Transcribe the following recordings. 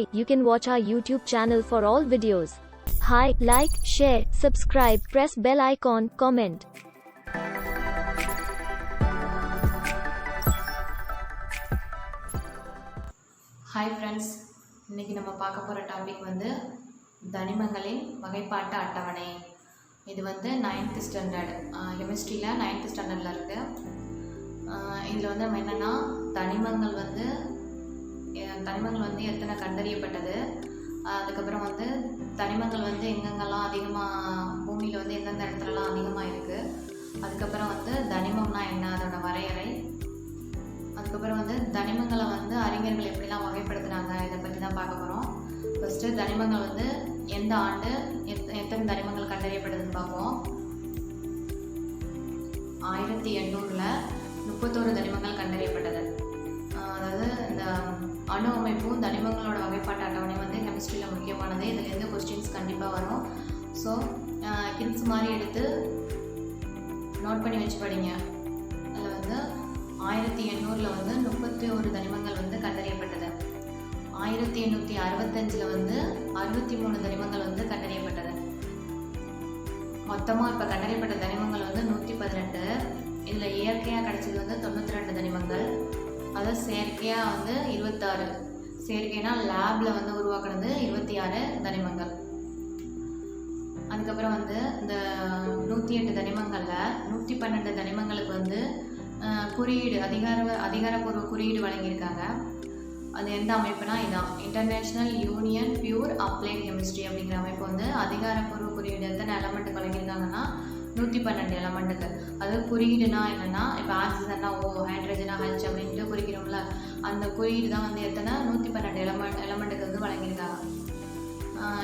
Hi, you can watch our YouTube channel for all videos. Hi, like, share, subscribe, press bell icon, comment. Hi friends இன்றைக்கி நம்ம பார்க்க போகிற topic வந்து தனிமங்களின் வகைப்பாட்டு அட்டவணை. இது வந்து நைன்த்து ஸ்டாண்டர்ட் கெமிஸ்ட்ரியில் நைன்த்து ஸ்டாண்டர்டில் இருக்குது இதில் வந்து நம்ம என்னென்னா தனிமங்கள் வந்து தனிமங்கள் வந்து எத்தனை கண்டறியப்பட்டது? அதுக்கப்புறம் வந்து தனிமங்கள் வந்து எங்கெங்கெல்லாம் அதிகமாக பூமியில் வந்து எந்தெந்த இடத்துலலாம் அதிகமாக இருக்குது அதுக்கப்புறம் வந்து தனிமம்னா என்ன? அதோட வரையறை. அதுக்கப்புறம் வந்து தனிமங்களை வந்து அறிஞர்கள் எப்படிலாம் வகைப்படுத்துனாங்க இதை பற்றி தான் பார்க்க போகிறோம் ஃபஸ்ட்டு தனிமங்கள் வந்து எந்த ஆண்டு எத் எத்தனை தனிமங்கள் கண்டறியப்படுதுன்னு பார்ப்போம். ஆயிரத்தி எண்ணூறில் முப்பத்தோரு தனிமங்கள் கண்டறியப்பட்டது. அணு அமைப்பும் தனிமங்களோட வகைப்பாட்டு அட்டவணை வந்து கெமிஸ்ட்ரியில் முக்கியமானது. இதுலேருந்து கொஸ்டின்ஸ் கண்டிப்பாக வரும். ஸோ கிட்ஸ் மாதிரி எடுத்து நோட் பண்ணி வச்சு படிங்க. அதில் வந்து ஆயிரத்தி எண்ணூறில் வந்து முப்பத்தி ஒரு தனிமங்கள் வந்து கண்டறியப்பட்டது. ஆயிரத்தி எண்ணூற்றி அறுபத்தஞ்சில் வந்து அறுபத்தி மூணு தனிமங்கள் வந்து கண்டறியப்பட்டது. மொத்தமாக இப்போ கண்டறியப்பட்ட தனிமங்கள் வந்து நூற்றி பதினெட்டு. இதில் இயற்கையாக கிடச்சது வந்து தொண்ணூற்றி ரெண்டு தனிமங்கள். அதாவது செயற்கையாக வந்து இருபத்தாறு. செயற்கைனா லேபில் வந்து உருவாக்குனது இருபத்தி ஆறு தனிமங்கள். அதுக்கப்புறம் வந்து இந்த நூற்றி எட்டு தனிமங்களில் நூற்றி பன்னெண்டு தனிமங்களுக்கு வந்து குறியீடு அதிகார அதிகாரப்பூர்வ குறியீடு வழங்கியிருக்காங்க. அது எந்த அமைப்புனா இதான். International union pure applied chemistry அப்படிங்கிற அமைப்பு வந்து அதிகாரப்பூர்வ குறியீடு எத்தனை எலமெண்ட் வழங்கியிருக்காங்கன்னா நூற்றி பன்னெண்டு எலமெண்ட்டுக்கு அது குறியீடுனா என்னென்னா இப்போ ஆக்சிஜன்னா ஓ ஹைட்ரஜனா ஹச் அப்படின்ட்டு குறிக்கிறோம்ல அந்த குறியீடு தான் வந்து எத்தனை? நூற்றி பன்னெண்டு எலமெண்ட் எலமெண்ட்டுக்கு வந்து வழங்கியிருக்காங்க.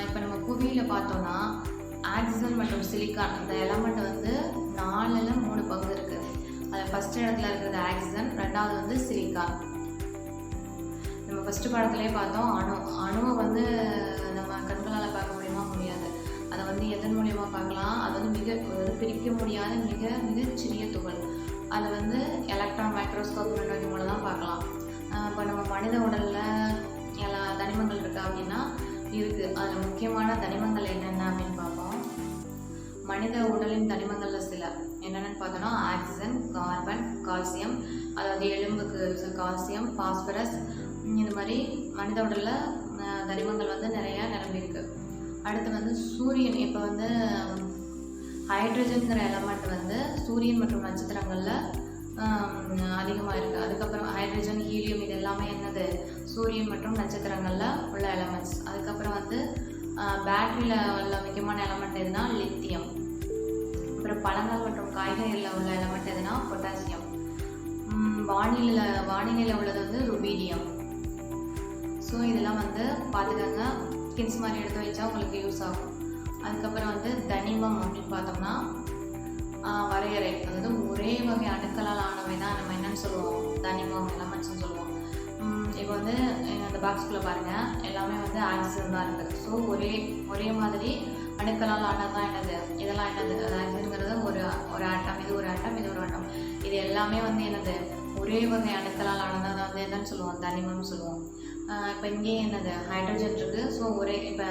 இப்போ நம்ம புவியில் பார்த்தோம்னா ஆக்சிஜன் மற்றும் சிலிக்கான் அந்த எலமெண்ட் வந்து நாலில் மூணு பங்கு இருக்குது அதில் ஃபஸ்ட் இடத்துல இருக்கிறது ஆக்சிஜன் ரெண்டாவது வந்து சிலிக்கான். நம்ம ஃபஸ்ட்டு படத்துலேயே பார்த்தோம் அணு. அணுவை வந்து வந்து எதன் மூலியமாக பார்க்கலாம்? அது வந்து மிக ஒரு பிரிக்க முடியாத மிக மிகச்சிறிய துகள். அதை வந்து எலக்ட்ரான் மைக்ரோஸ்கோப் நுண்ணோக்கி மூலம் தான் பார்க்கலாம். இப்போ நம்ம மனித உடலில் எல்லா தனிமங்கள் இருக்கா அப்படின்னா இருக்குது அதில் முக்கியமான தனிமங்கள் என்னென்ன அப்படின்னு பார்ப்போம். மனித உடலின் தனிமங்களில் சில. என்னென்னு பார்த்தோன்னா ஆக்சிஜன் கார்பன் கால்சியம் அதாவது எலும்புக்கு கால்சியம் பாஸ்பரஸ் இது மாதிரி மனித உடலில் தனிமங்கள் வந்து நிறையா நிரம்பியிருக்கு. அடுத்து வந்து சூரியன். இப்போ வந்து ஹைட்ரஜன்கிற எலமெண்ட் வந்து சூரியன் மற்றும் நட்சத்திரங்களில் அதிகமாக இருக்குது அதுக்கப்புறம் ஹைட்ரஜன் ஹீலியம் இது எல்லாமே என்னது? சூரியன் மற்றும் நட்சத்திரங்களில் உள்ள எலமெண்ட்ஸ் அதுக்கப்புறம் வந்து பேட்டரியில் உள்ள முக்கியமான எலமெண்ட் எதுனா லித்தியம் அப்புறம் பழங்கள் மற்றும் காய்கறிகளில் உள்ள எலமெண்ட் எதுனா பொட்டாசியம் வானிலையில் வானிலையில் உள்ளது வந்து ருபீடியம் ஸோ இதெல்லாம் வந்து பார்த்துக்கோங்க. ஸ்கின்ஸ் மாதிரி எடுத்து வச்சா உங்களுக்கு யூஸ் ஆகும். அதுக்கப்புறம் வந்து தனிமம் அப்படின்னு பார்த்தோம்னா வரையறை. அதாவது ஒரே வகை அணுக்களால் ஆனவை தான் நம்ம என்னன்னு சொல்லுவோம். தனிமம் எலமெண்ட்ஸ்னு சொல்லுவோம். இப்போ வந்து இந்த பாக்ஸ்குள்ளே பாருங்கள் எல்லாமே வந்து ஆக்சிஜன் தான் இருக்குது. ஸோ ஒரே ஒரே மாதிரி அணுக்களால் ஆனது தான் என்னது? இதெல்லாம் என்னது? ஆக்சிஜனுங்கிறது ஒரு ஒரு ஆட்டம் இது ஒரு ஆட்டம் இது ஒரு ஆட்டம் இது எல்லாமே வந்து என்னது? ஒரே வகை அணுக்களால் ஆனது தான் வந்து என்னன்னு சொல்லுவோம். தனிமம்னு சொல்லுவோம். இப்போ இங்கே என்னது? ஹைட்ரஜன் இருக்குது ஸோ ஒரே இப்போ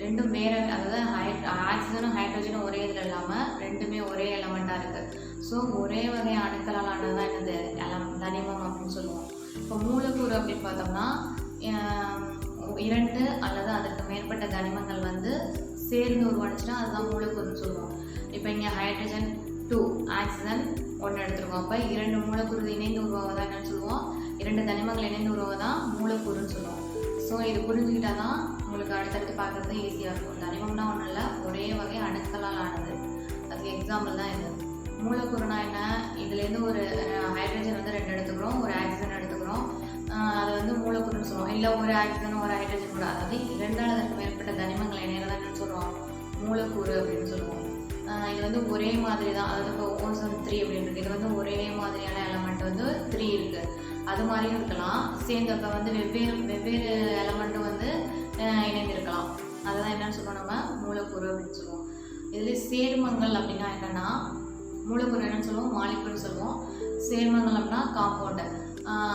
ரெண்டும் வேறு அதாவது ஹை ஆக்சிஜனும் ஹைட்ரஜனும் ஒரே இதில் இல்லாமல் ரெண்டுமே ஒரே எலமெண்ட்டாக இருக்குது ஸோ ஒரே வகை அணுக்களால் ஆனது தான் என்னது? எலம் தனிமம் அப்படின்னு சொல்லுவோம். இப்போ மூலக்கூறு அப்படின்னு பார்த்தோம்னா இரண்டு அல்லது அதற்கு மேற்பட்ட தனிமங்கள் வந்து சேர்ந்து உருவானுச்சுன்னா அதுதான் மூலக்கூறுன்னு சொல்லுவோம். இப்போ இங்கே ஹைட்ரஜன் டூ ஆக்சிஜன் ஒன்று எடுத்துருக்கோம். அப்போ இரண்டு மூலக்கூறு இணைந்து உருவாவதா என்னன்னு சொல்லுவோம். இரண்டு தனிமங்கள் இணைந்து உருவாவதான் மூலக்கூறுன்னு சொல்லுவோம். ஸோ இது புரிஞ்சுக்கிட்டா தான் உங்களுக்கு அடுத்தடுத்து பார்க்குறது ஈஸியாக இருக்கும். தனிமம்னா ஒன்றும் இல்லை ஒரே வகை அணுக்களால் ஆனது. அதுக்கு எக்ஸாம்பிள் தான் இது. மூலக்கூறுனா என்ன? இதுலேருந்து ஒரு ஹைட்ரஜன் வந்து ரெண்டு எடுத்துக்கிறோம் ஒரு ஆக்சிஜன் எடுத்துக்கிறோம். அது வந்து மூலக்கூறுன்னு சொல்லுவோம். இல்லை ஒரு ஆக்சிஜன் ஒரு ஹைட்ரஜன் கூட. அதாவது இரண்டாவது அல்லது மேற்பட்ட தனிமங்கள் இணையதான் சொல்கிறோம் மூலக்கூறு அப்படின்னு சொல்லுவோம். இது வந்து ஒரே மாதிரி தான் அதாவது இப்போ ஓசன் த்ரீ அப்படின்னு இருக்கு இது வந்து ஒரே மாதிரியான எலமெண்ட் வந்து த்ரீ இருக்குது அது மாதிரியும் இருக்கலாம். சேர்ந்து வந்து வெவ்வேறு வெவ்வேறு எலமெண்ட்டும் வந்து இணைந்திருக்கலாம். அதுதான் என்னன்னு சொல்லுவோம் நம்ம மூலக்கூறு அப்படின்னு சொல்லுவோம். இதில் சேர்மங்கள் அப்படின்னா என்னென்னா மூலக்கூறு என்னன்னு சொல்லுவோம் மாலிக்கூறு சொல்லுவோம். சேர்மங்கள் அப்படின்னா காம்பவுண்டு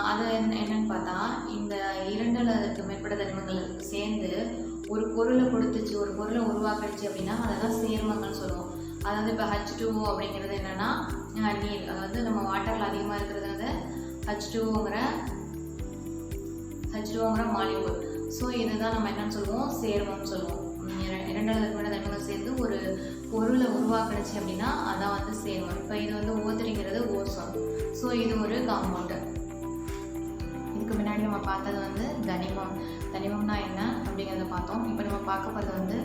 அது என்ன- என்னன்னு பார்த்தா இந்த இரண்டு அதுக்கு மேற்பட்ட தனிமங்கள் சேர்ந்து ஒரு பொருளை கொடுத்துச்சு ஒரு பொருளை உருவாக்கிடுச்சு அப்படின்னா அதை தான் சேர்மங்கள்னு சொல்லுவோம். அதாவது இப்போ ஹச் டூ அப்படிங்கிறது என்னென்னா நீர். அதாவது நம்ம வாட்டரில் அதிகமாக இருக்கிறது வந்து ஹச் டூஓங்கிற ஹச் டூங்கிற மாலிகூல் ஸோ இதுதான் நம்ம என்னன்னு சொல்லுவோம்? சேர்மம்னு சொல்லுவோம். இரண்டாவது இர- இரண்டு தனிமங்கள் சேர்ந்து ஒரு பொருளை உருவாக்கிடுச்சு அப்படின்னா அதான் வந்து சேர்மம். இப்போ இது வந்து ஓத்திரிங்கிறது ஓசோன் ஸோ இது ஒரு காம்பவுண்டு இதுக்கு முன்னாடி நம்ம பார்த்தது வந்து தனிமம். தனிமம்னா என்ன அப்படிங்கிறத பார்த்தோம். இப்போ நம்ம பார்க்க போகிறது வந்து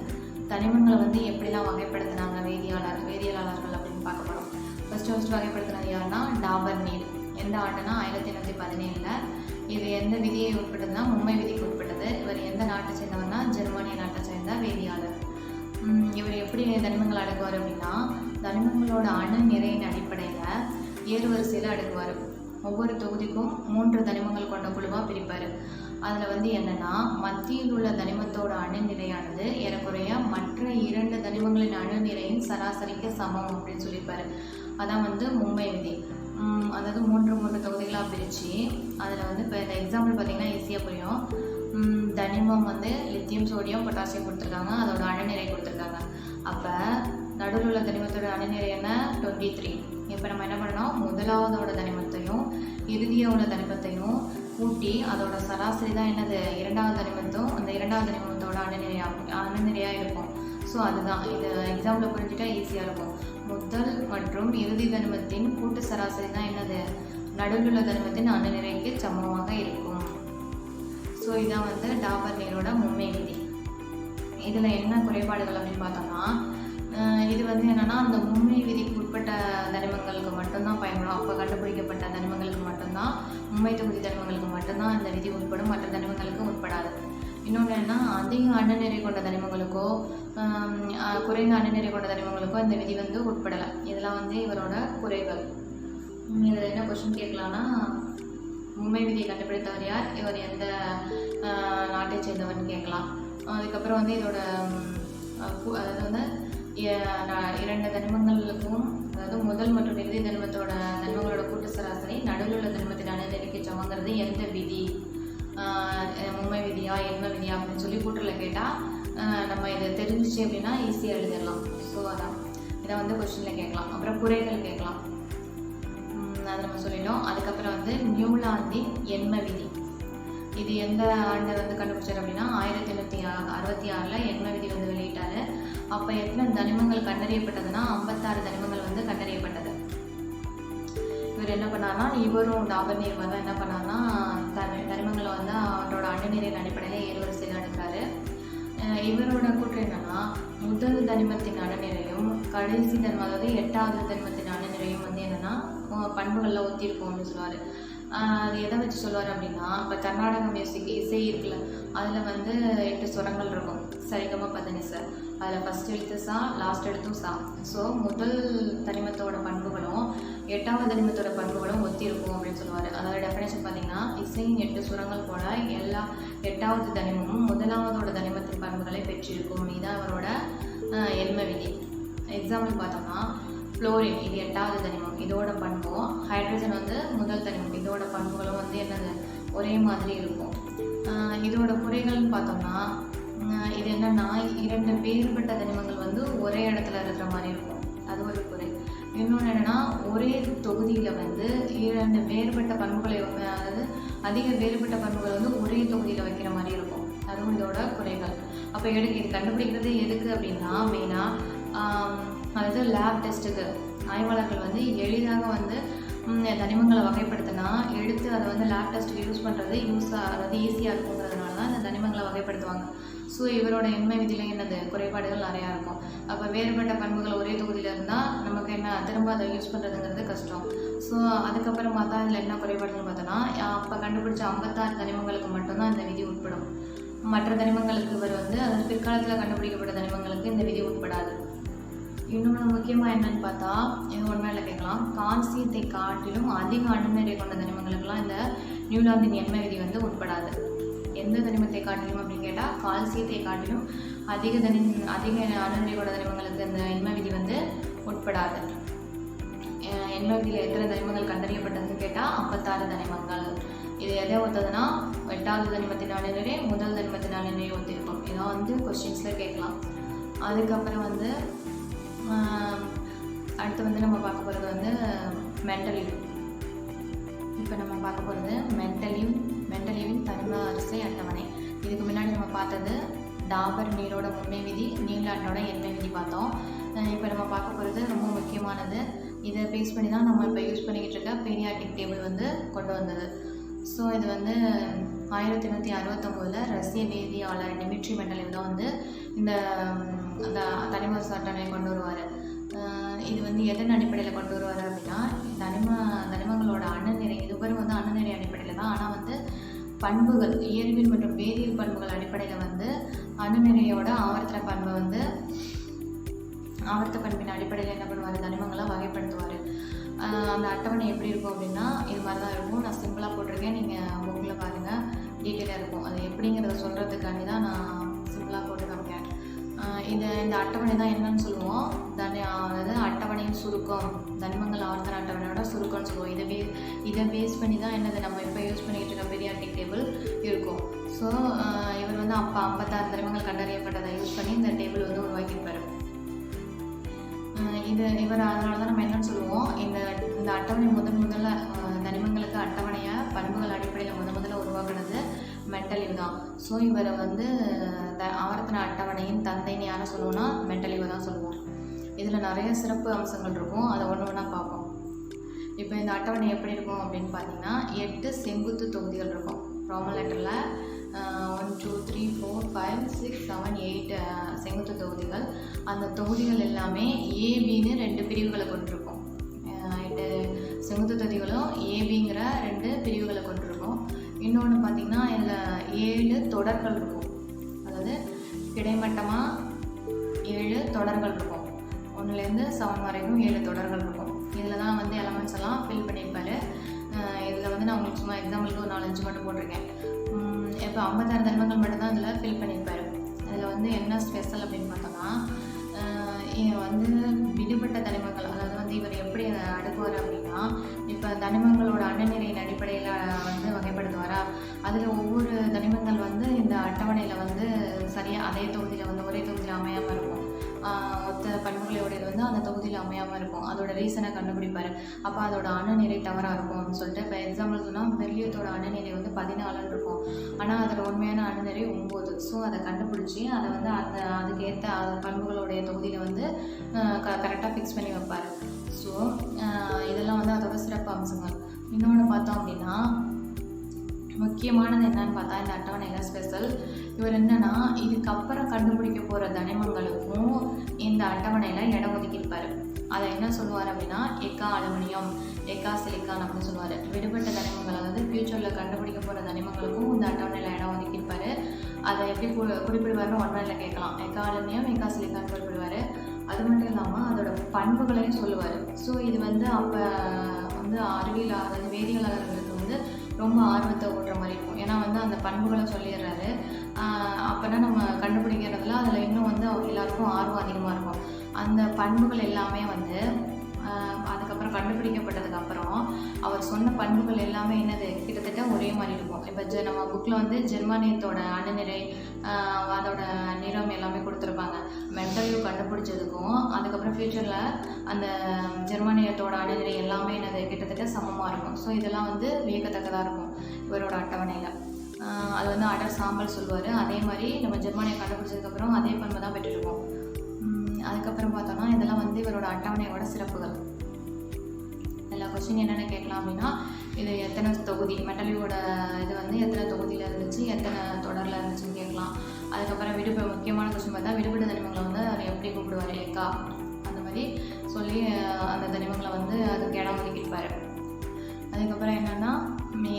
தனிமங்களை வந்து எப்படிலாம் வகைப்படுத்தினாங்க வேதியாளர் வேதியியலாளர்கள் அப்படின்னு பார்க்க போகிறோம் ஃபஸ்ட்டு ஃபஸ்ட்டு வகைப்படுத்தினது யாருன்னா டாபர் நீர். எந்த ஆண்டுனா ஆயிரத்தி எண்ணூற்றி பதினேழில். இது எந்த விதியை உட்பட்டதுனா மும்பை விதிக்கு உட்பட்டது. இவர் எந்த நாட்டை சேர்ந்தவர்னா ஜெர்மனிய நாட்டை சேர்ந்த வேதியாளர். இவர் எப்படி தனிமங்கள் அடுக்குவார் அப்படின்னா தனிமங்களோட அணு நிறையின் அடிப்படையில் ஏறுவரிசையில் அடுக்குவார். ஒவ்வொரு தொகுதிக்கும் மூன்று தனிமங்கள் கொண்ட குழுவாக பிரிப்பார். அதில் வந்து என்னென்னா மத்தியில் உள்ள தனிமத்தோட அணு நிறையானது ஏறக்குறைய மற்ற இரண்டு தனிமங்களின் அணு நிறையின் சராசரிக்கு சமம் அப்படின்னு சொல்லியிருப்பார் அதான் வந்து மும்பை விதி. அதாவது மூன்று மூன்று தொகுதிகளாக பிரித்து அதில் வந்து இப்போ இந்த எக்ஸாம்பிள் பார்த்தீங்கன்னா ஈஸியாக புரியும். தனிமம் வந்து லித்தியம் சோடியம் பொட்டாசியம் கொடுத்துருக்காங்க. அதோட அணுநிறை கொடுத்துருக்காங்க. அப்போ நடுவில் உள்ள தனிமத்தோட அணுநிறை என்ன? டுவெண்ட்டி த்ரீ இப்போ நம்ம என்ன பண்ணணும்? முதலாவதோட தனிமத்தையும் இறுதியாக உள்ள தனிமத்தையும் கூட்டி அதோட சராசரி தான் என்னது? இரண்டாவது தனிமத்தும் அந்த இரண்டாவது தனிமத்தோட அணுநிறையாக அணுநிறையாக இருக்கும். ஸோ அதுதான். இது எக்ஸாமில் புரிஞ்சுட்டா ஈஸியாக இருக்கும். முதல் மற்றும் இறுதி தனிமத்தின் கூட்டு சராசரி தான் என்னது? நடுவில் உள்ள தனிமத்தின் அணுநிறைக்கு சமமாக இருக்கும். ஸோ இதான் வந்து டாபர் நீரோட மும்மை விதி இதில் என்ன குறைபாடுகள் அப்படின்னு பார்த்தோம்னா இது வந்து என்னென்னா அந்த மும்மை விதிக்கு உட்பட்ட தனிமங்களுக்கு மட்டும்தான் பயன்படும். அப்போ கண்டுபிடிக்கப்பட்ட தனிமங்களுக்கு மட்டும்தான் மும்மை தொகுதி தனிமங்களுக்கு மட்டும்தான் இந்த விதி உட்படும். மற்ற தனிமங்களுக்கு உட்படாது. இன்னொன்று என்னன்னா அதிக அன்னநிறை கொண்ட தனிமங்களுக்கோ குறைந்த அன்னநிறை கொண்ட தனிமங்களுக்கோ இந்த விதி வந்து உட்படலை. இதெல்லாம் வந்து இவரோட குறைகள் இதில் என்ன கொஷின் கேட்கலான்னா உண்மை விதியை கண்டுபிடித்தவர் யார்? இவர் எந்த நாட்டை சேர்ந்தவர்னு கேட்கலாம். அதுக்கப்புறம் வந்து இதோட அதாவது வந்து இரண்டு தனிமங்களுக்கும் அதாவது முதல் மற்றும் இறுதி தனிமத்தோட தனிமங்களோட கூட்டு சராசரி நடுவில் உள்ள தனிமத்தின் அணுநிலைக்கு சமங்கிறது எந்த விதி? உண்மை விதியா என்ன விதியா அப்படின்னு சொல்லி கூட்டில் கேட்டால் நம்ம இதை தெரிஞ்சிச்சு அப்படின்னா ஈஸியாக எழுதிடலாம். ஸோ அதான். இதை வந்து கொஸ்டினில் கேட்கலாம். அப்புறம் குறைகள் கேட்கலாம். அதை நம்ம சொல்லிட்டோம். அதுக்கப்புறம் வந்து நியூலாந்தின் எண்ம விதி. இது எந்த ஆண்டு வந்து கண்டுபிடிச்சார் அப்படின்னா ஆயிரத்தி எண்ணூற்றி அறுபத்தி ஆறில் எண்ம விதி வந்து வெளியிட்டார். அப்போ எத்தனை தனிமங்கள் கண்டறியப்பட்டதுன்னா ஐம்பத்தாறு தனிமங்கள் வந்து கண்டறியப்பட்டது. இவர் என்ன பண்ணார்னா இவரும் டாபர் நீர் தான் என்ன பண்ணார்னா தனி தனிமங்களை வந்து அவரோட அண்டநிலையின் அடிப்படையில் ஏறுவரிசையில் எடுக்கிறாரு இவரோட கூற்று என்னன்னா முதல் தனிமத்தின் அணுநிறையும் கடைசி தன்மம் அதாவது எட்டாவது தனிமத்தின் அணுநிறையும் வந்து என்னன்னா பண்புகளில் பண்புகளில் ஒத்திருக்கும் அப்படின்னு சொல்லுவார். அது எதை வச்சு சொல்லுவார் அப்படின்னா இப்போ கர்நாடக மியூசிக் இசை இருக்குல்ல அதில் வந்து எட்டு சுரங்கள் இருக்கும். சரிகம சார் அதில் ஃபஸ்ட் எழுத்து சா லாஸ்ட் எழுத்தும் சா. ஸோ முதல் தனிமத்தோட பண்புகளும் எட்டாவது தனிமத்தோட பண்புகளும் ஒத்தி இருக்கும் அப்படின்னு சொல்லுவார். அதோட டெஃபினேஷன் பார்த்தீங்கன்னா இசையின் எட்டு சுரங்கள் போல எல்லா எட்டாவது தனிமமும் முதலாவதோட தனிமத்தின் பண்புகளை பெற்றிருக்கும். இதுதான் அவரோட அஹ், விதி. எக்ஸாம்பிள் பார்த்தோம்னா ஃப்ளோரின் இது எட்டாவது தனிமம். இதோட பண்பும் ஹைட்ரஜன் வந்து முதல் தனிமம். இதோட பண்புகளும் வந்து என்னது? ஒரே மாதிரி இருக்கும். இதோட குறைகள்னு பார்த்தோம்னா இது என்னென்னா இரண்டு வேறுபட்ட தனிமங்கள் வந்து ஒரே இடத்துல இருக்கிற மாதிரி இருக்கும். அது ஒரு குறை. இன்னொன்று என்னன்னா ஒரே தொகுதியில் வந்து இரண்டு வேறுபட்ட பண்புகளை அதாவது அதிக வேறுபட்ட பண்புகள் வந்து ஒரே தொகுதியில் வைக்கிற மாதிரி இருக்கும். அதுவும் இதோட குறைகள். அப்போ எடு இது கண்டுபிடிக்கிறது எதுக்கு அப்படின்னா மெயினாக அதாவது லேப் டெஸ்ட்டுக்கு ஆய்வாளர்கள் வந்து எளிதாக வந்து தனிமங்களை வகைப்படுத்தினா எடுத்து அதை வந்து லேப் டெஸ்ட்டுக்கு யூஸ் பண்ணுறது யூஸாக அதாவது ஈஸியாக இருக்குங்கிறதுனால தான் இந்த தனிமங்களை வகைப்படுத்துவாங்க. ஸோ இவரோட எண்மை விதியில் என்னது? குறைபாடுகள் நிறையா இருக்கும். அப்போ வேறுபட்ட பண்புகள் ஒரே தொகுதியில் இருந்தால் நமக்கு என்ன திரும்ப அதை யூஸ் பண்ணுறதுங்கிறது கஷ்டம். ஸோ அதுக்கப்புறம் பார்த்தா இதில் என்ன குறைபாடுகள் பார்த்தோன்னா அப்போ கண்டுபிடிச்ச ஐம்பத்தாறு தனிமங்களுக்கு மட்டும்தான் இந்த விதி உட்படும். மற்ற தனிமங்களுக்கு இவர் வந்து அதாவது பிற்காலத்தில் கண்டுபிடிக்கப்பட்ட தனிமங்களுக்கு இந்த விதி உட்படாது. இன்னொன்று முக்கியமாக என்னன்னு பார்த்தா இது ஒன்றால் கேட்கலாம். கால்சியத்தை காட்டிலும் அதிக அணுநிறை கொண்ட தனிமங்களுக்கெல்லாம் இந்த நியூலாந்தின் எண்மை விதி வந்து உட்படாது. எந்த தனிமத்தை காட்டிலும் அப்படின்னு கேட்டால் கால்சியத்தை காட்டிலும் அதிக தனி அதிக அணுநிறை கொண்ட தனிமங்களுக்கு இந்த எண்மை விதி வந்து உட்படாது. அஹ் எண்மை விதியில் எத்தனை தனிமங்கள் கண்டறியப்பட்டதுன்னு கேட்டால் ஐம்பத்தாறு தனிமங்கள். இது எதை ஒத்ததுன்னா எட்டாவது தனிமத்தின் அணுநிறை முதல் தனிமத்தின் அணுநிறை ஒத்திருக்கும். இதான் வந்து கொஸ்டின்ஸில் கேட்கலாம். அதுக்கப்புறம் வந்து அடுத்து வந்து நம்ம பார்க்க போகிறது வந்து மென்டலிவ் இப்போ நம்ம பார்க்க போகிறது மென்டலிவ் மென்டலிவின் தனிம வரிசை அட்டவணை. இதுக்கு முன்னாடி நம்ம பார்த்தது டாபர் நீரோட உண்மை விதி நியூலாண்டோட எண்மை விதி பார்த்தோம். இப்போ நம்ம பார்க்க போகிறது ரொம்ப முக்கியமானது. இதை பேஸ் பண்ணி தான் நம்ம இப்போ யூஸ் பண்ணிக்கிட்டு இருக்க பீரியாட்டிக் டேபிள் வந்து கொண்டு வந்தது. ஸோ இது வந்து ஆயிரத்தி எண்ணூற்றி அறுபத்தொம்போதில் ரஷ்ய வேதியாளர் டிமிட்ரி மெண்டலிவ் தான் வந்து இந்த அந்த தனிம அட்டவணையை கொண்டு வருவார். இது வந்து எதன் அடிப்படையில் கொண்டு வருவார் அப்படின்னா தனிம தனிமங்களோட அணுநிறை இதுவரை வந்து அணுநிறை அடிப்படையில் தான் ஆனால் வந்து பண்புகள் இயற்பியல் மற்றும் வேதியியல் பண்புகள் அடிப்படையில் வந்து அணுநிறையோட ஆவர்த்தன பண்பை வந்து ஆவர்த்த பண்பின் அடிப்படையில் என்ன பண்ணுவார்? தனிமங்களை வகைப்படுத்துவார். அந்த அட்டவணை எப்படி இருக்கும் அப்படின்னா இது மாதிரி தான் இருக்கும். நான் சிம்பிளாக போட்டிருக்கேன். நீங்கள் புக்கில் பாருங்கள் டீட்டெயிலாக இருக்கும். அது எப்படிங்கிறத சொல்கிறதுக்காண்டி தான் நான் இது இந்த அட்டவணை தான் என்னன்னு சொல்லுவோம். தன் அதாவது அட்டவணையின் சுருக்கம் தனிமங்கள் ஆவர்த்தன அட்டவணையோட சுருக்கம்னு சொல்லுவோம். இதை பே இதை பேஸ் பண்ணி தான் என்னது நம்ம இப்போ யூஸ் பண்ணிக்கிட்டு இருக்க பீரியாட்டிக் டேபிள் இருக்கும். ஸோ இவர் வந்து அப்போ ஐம்பத்தாறு தனிமங்கள் கண்டறியப்பட்டதை யூஸ் பண்ணி இந்த டேபிள் வந்து உருவாக்கியிருப்பார். இது இவர் அதனால தான் நம்ம என்னன்னு சொல்லுவோம். இந்த இந்த அட்டவணை முதன் மென்டலிவ் தான். ஸோ இவரை வந்து த ஆவர்த்தன அட்டவணையின் தந்தைன்னு யாரை சொல்லுவோம்னா மென்டலிவை தான் சொல்லுவோம் இதில் நிறைய சிறப்பு அம்சங்கள் இருக்கும். அதை ஒன்று ஒன்றா பார்ப்போம். இப்போ இந்த அட்டவணை எப்படி இருக்கும் அப்படின்னு பார்த்தீங்கன்னா எட்டு செங்குத்து தொகுதிகள் இருக்கும். ரோமன் லெட்டரில் one two three four five six seven eight செங்குத்து தொகுதிகள். அந்த தொகுதிகள் எல்லாமே ஏபின்னு ரெண்டு பிரிவுகளை கொண்டிருக்கும். எட்டு செங்குத்து தொகுதிகளும் ஏபிங்கிற ரெண்டு பிரிவுகளை தொடர்கள் இருக்கும். அதாவது கிடைமட்டமாக ஏழு தொடர்கள் இருக்கும். ஒன்றுலேருந்து செவன் வரைக்கும் ஏழு தொடர்கள் இருக்கும். இதில் தான் வந்து எலமெண்ட்ஸ் எல்லாம் ஃபில் பண்ணியிருப்பாரு. இதில் வந்து நான் உங்களுக்கு சும்மா எக்ஸாம்பிளுக்கு ஒரு நாலஞ்சு மட்டும் போட்டிருக்கேன். இப்போ ஐம்பத்தாறு தர்மங்கள் மட்டும்தான் இதில் ஃபில் பண்ணியிருப்பாரு. அதில் வந்து என்ன ஸ்பெஷல் அப்படின்னு பார்த்தோம்னா வந்து விடுபட்ட தனிமங்கள் அதாவது வந்து இவர் எப்படி அடுக்குவார் அப்படின்னா இப்போ தனிமங்களோட அணுநிறையின் அடிப்படையில் வந்து வகைப்படுத்துவாரா? அதில் ஒவ்வொரு தனிமங்கள் அட்டவணையில் வந்து சரியாக அதே தொகுதியில் வந்து ஒரே தொகுதியில் அமையாமல் இருக்கும். மொத்த ஒத்த வந்து அந்த தொகுதியில் அமையாமல் இருக்கும். அதோட ரீசனை கண்டுபிடிப்பார். அப்போ அதோட அணுநிலை தவறாக இருக்கும் அப்படின்னு சொல்லிட்டு இப்போ எக்ஸாம்பிள் சொன்னால் பெர்லியத்தோட அணுநிலை வந்து பதினாலுன்னு இருக்கும். ஆனால் அதோட உண்மையான அணுநிறை ஒம்பது. ஸோ அதை கண்டுபிடிச்சி அதை வந்து அந்த அதுக்கேற்ற அது பண்புகளுடைய தொகுதியில் வந்து க கரெக்டாக ஃபிக்ஸ் பண்ணி வைப்பார். ஸோ இதெல்லாம் வந்து அதோட சிறப்பு அம்சங்கள். இன்னொன்று பார்த்தோம் அப்படின்னா முக்கியமானது என்னன்னு பார்த்தா இந்த அட்டவணையில் ஸ்பெஷல் இவர் என்னன்னா இதுக்கப்புறம் கண்டுபிடிக்க போகிற தனிமங்களுக்கும் இந்த அட்டவணையில் இடம் ஒதுக்கியிருப்பார். அதை என்ன சொல்லுவார் அப்படின்னா எக்கா அலுமினியம் எக்கா சிலிக்கான் அப்படின்னு சொல்லுவார். விடுபட்ட தனிமங்கள் அதாவது ஃப்யூச்சரில் கண்டுபிடிக்க போகிற தனிமங்களுக்கும் இந்த அட்டவணையில் இடம் ஒதுக்கியிருப்பார். அதை எப்படி கு- குறிப்பிடுவார்னு ஒன்றையில் கேட்கலாம். எக்கா அலுமினியம் எக்கா சிலிக்கான் குறிப்பிடுவார். அது மட்டும் இல்லாமல் அதோட பண்புகளையும் சொல்லுவார். ஸோ இது வந்து அப்போ வந்து அறிவியல் அதாவது வேதியியலாளர்களுக்கு வந்து ரொம்ப ஆர்வத்தை ஓட்டுற மாதிரி இருக்கும். ஏன்னா வந்து அந்த பண்புகளை சொல்லிடுற அப்போனா நம்ம கண்டுபிடிக்கிறதுல அதில் இன்னும் வந்து அவர் எல்லாருக்கும் ஆர்வம் அதிகமாக இருக்கும். அந்த பண்புகள் எல்லாமே வந்து அதுக்கப்புறம் கண்டுபிடிக்கப்பட்டதுக்கு அப்புறம் அவர் சொன்ன பண்புகள் எல்லாமே என்னது? கிட்டத்தட்ட ஒரே மாதிரி இருக்கும். இப்போ ஜெ நம்ம புக்கில் வந்து ஜெர்மானியத்தோட அணுநிறை அதோட நிறம் எல்லாமே கொடுத்துருப்பாங்க. மென்டலிவ் கண்டுபிடிச்சதுக்கும் அதுக்கப்புறம் ஃப்யூச்சரில் அந்த ஜெர்மானியத்தோட அணுநிறை எல்லாமே என்னது? கிட்டத்தட்ட சமமாக இருக்கும். ஸோ இதெல்லாம் வந்து வியக்கத்தக்கதாக இருக்கும் இவரோட அட்டவணையில். அது வந்து அடர் சாம்பல் சொல்லுவார். அதே மாதிரி நம்ம ஜெர்மானியை கண்டுபிடிச்சதுக்கப்புறம் அதே பண்பை தான் பெற்றிருக்கோம். அதுக்கப்புறம் பார்த்தோன்னா இதெல்லாம் வந்து இவரோட அட்டவணையோட சிறப்புகள். எல்லா கொஸ்டின் என்னென்ன கேட்கலாம் அப்படின்னா இது எத்தனை தொகுதி மெட்டலியோட இது வந்து எத்தனை தொகுதியில் இருந்துச்சு எத்தனை தொடரில் இருந்துச்சுன்னு கேட்கலாம். அதுக்கப்புறம் விடுப்பு முக்கியமான கொஸ்டின் பார்த்தா விடுபட்ட தனிமங்களை வந்து அவர் எப்படி கூப்பிடுவார்? ஏக்கா அந்த மாதிரி சொல்லி அந்த தனிமங்களை வந்து அதுக்கு இடம் ஒதுக்கியிருப்பார். அதுக்கப்புறம் என்னென்னா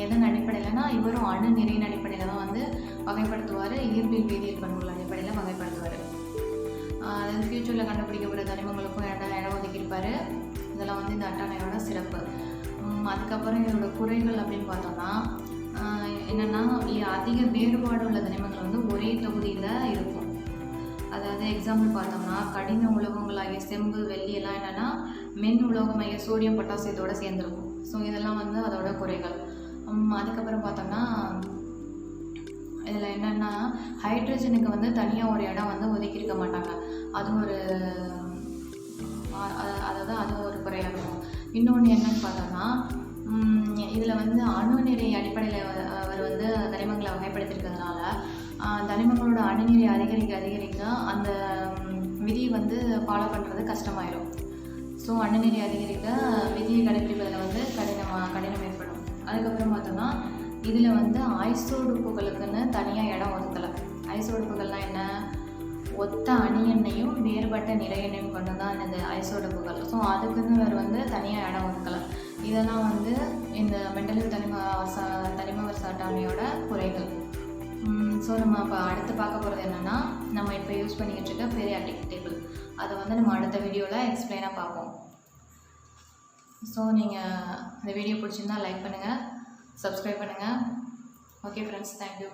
எதன் அடிப்படையிலனா இவரும் அணு நிறையின் அடிப்படையில் தான் வந்து வகைப்படுத்துவார். இயற்பியல் வேதியியல் பண்புகள் அடிப்படையில் வகைப்படுத்துவார். அதாவது ஃப்யூச்சரில் கண்டுபிடிக்கப்படுற தனிமங்களுக்கும் இடம் இடம் ஒதுக்கியிருப்பார். இதெல்லாம் வந்து இந்த அட்டவணையோட சிறப்பு. அதுக்கப்புறம் இதோட குறைகள் அப்படின்னு பார்த்தோம்னா என்னென்னா அதிக வேறுபாடு உள்ள தனிமங்கள் வந்து ஒரே தொகுதியில் இருக்கும். அதாவது எக்ஸாம்பிள் பார்த்தோம்னா கடின உலோகங்களாகிய செம்பு வெள்ளி எல்லாம் என்னென்னா மென் உலோகமாகிய சோடியம் பொட்டாசியத்தோடு சேர்ந்துருக்கும். ஸோ இதெல்லாம் வந்து அதோட குறைகள். அதுக்கப்புறம் பார்த்தோம்னா இதில் என்னென்னா ஹைட்ரஜனுக்கு வந்து தனியாக ஒரு இடம் வந்து ஒதுக்கியிருக்க மாட்டாங்க. அது ஒரு அதாவது அது ஒரு குறையாக இருக்கும். இன்னொன்று என்னன்னு பார்த்தோம்னா இதில் வந்து அணுநிலை அடிப்படையில் அவர் வந்து தனிமங்களை வகைப்படுத்தியிருக்கிறதுனால தனிமங்களோட அணுநிலை அதிகரிக்க அதிகரிக்க அந்த விதி வந்து ஃபாலோ பண்ணுறது கஷ்டமாயிடும் ஸோ அணுநிலை அதிகரிக்க விதியை கடைபிடிப்பதில் வந்து கடினமாக கடினமாக அதுக்கப்புறம் பார்த்தோம்னா இதில் வந்து ஐசோடுப்புகளுக்குன்னு தனியாக இடம் ஒதுக்கலை. ஐசோடுப்புகள்லாம் என்ன? ஒத்த அணியெண்ணையும் வேறுபட்ட நிறையெண்ணையும் கொண்டு தான் இந்த ஐசோடுப்புகள் ஸோ அதுக்குன்னு வேறு வந்து தனியாக இடம் ஒதுக்கலை. இதெல்லாம் வந்து இந்த மெண்டலில் தனிம வச தனிம வரிசை குறைகள். ஸோ நம்ம இப்போ அடுத்து பார்க்க போகிறது என்னென்னா நம்ம இப்போ யூஸ் பண்ணிக்கிட்டு இருக்க பீரியாடிக் டேபிள் அதை வந்து நம்ம அடுத்த வீடியோவில் எக்ஸ்பிளைனாக பார்ப்போம். ஸோ நீங்கள் இந்த வீடியோ பிடிச்சிருந்தா லைக் பண்ணுங்கள் சப்ஸ்கிரைப் பண்ணுங்கள் ஓகே ஃப்ரெண்ட்ஸ் தேங்க்யூ